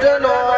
Sajano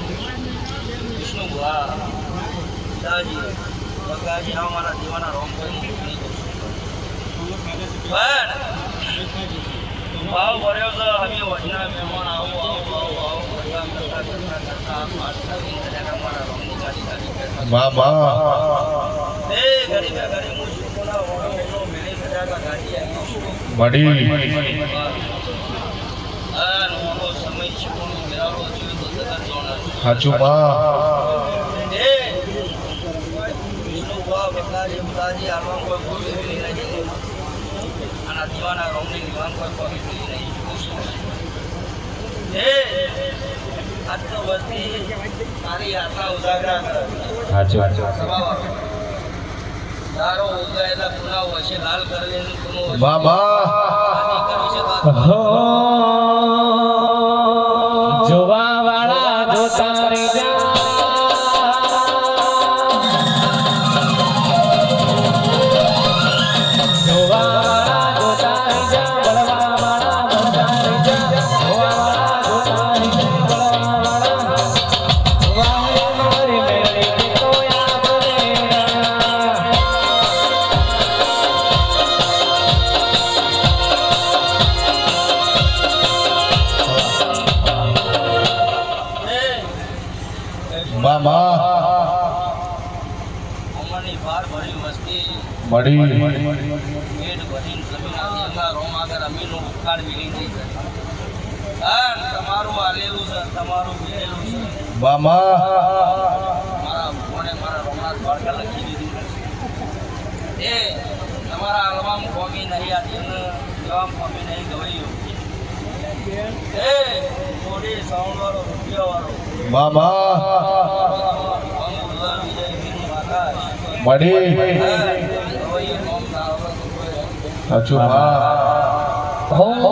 બાબા મારા દીવાના રોમ કોઈ ભાવ ભર્યો છે અમે વચના મહેમાન આવો આવો આવો આવો બધા કરતા કરતા કરતા આવીને કદાચ અમારા રોમની ગાડી ગાડી કરતા બાબા એ ગરીબે ગરીબ મુશ્કેલોના ઓળો ઓળો મેળે આ ગાડી આવી મળી આ નવો સમય શિવનો મેળાવો જોયો તો બા એ વિષ્ણુ બકલાજી બકલાજી આલવા કોઈ ભૂલ લઈ નહીં. આના દીવાના રોમની દીવાન કોઈ પવિત્ર નહીં. એ લખી દીધું એ તમારા આલવામ કોમી નહીં આ દિન જવામ કોમી નહીં ગવાયું એ મોડી સાઉન્ડ વાળો રૂપિયા વાળો બાબા મળી ગવાયું નોમ ના આવડે તો કોઈ સાચું બા હો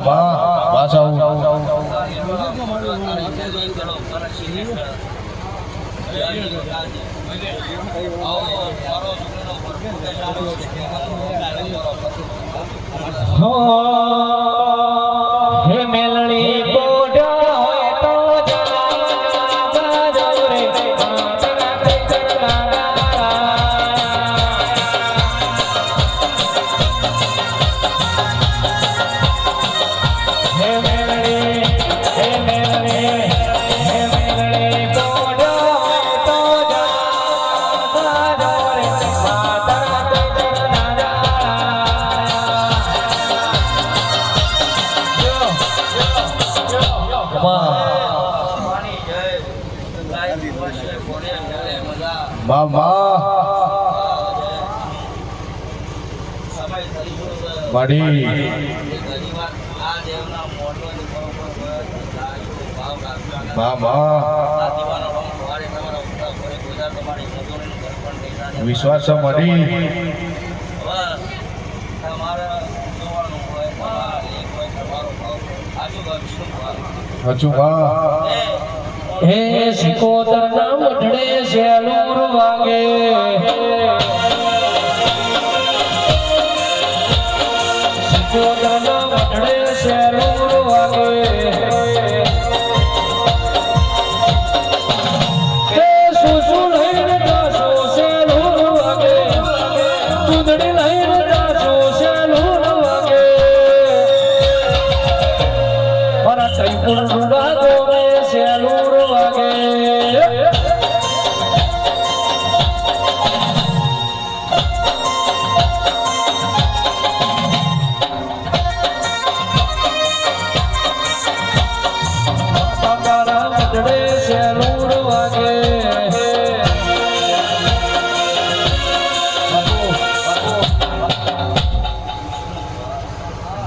બા પાછા હા વિશ્વાસ મળી હજુ વાહ. હે સિકોતર ના મઢડે સેલુર વાગે. સિકોતર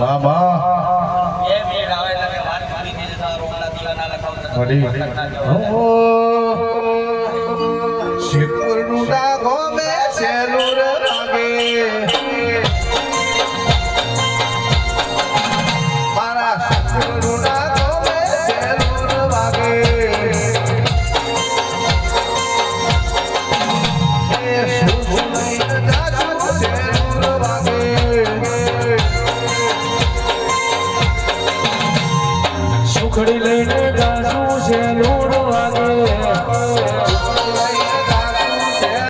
બાબા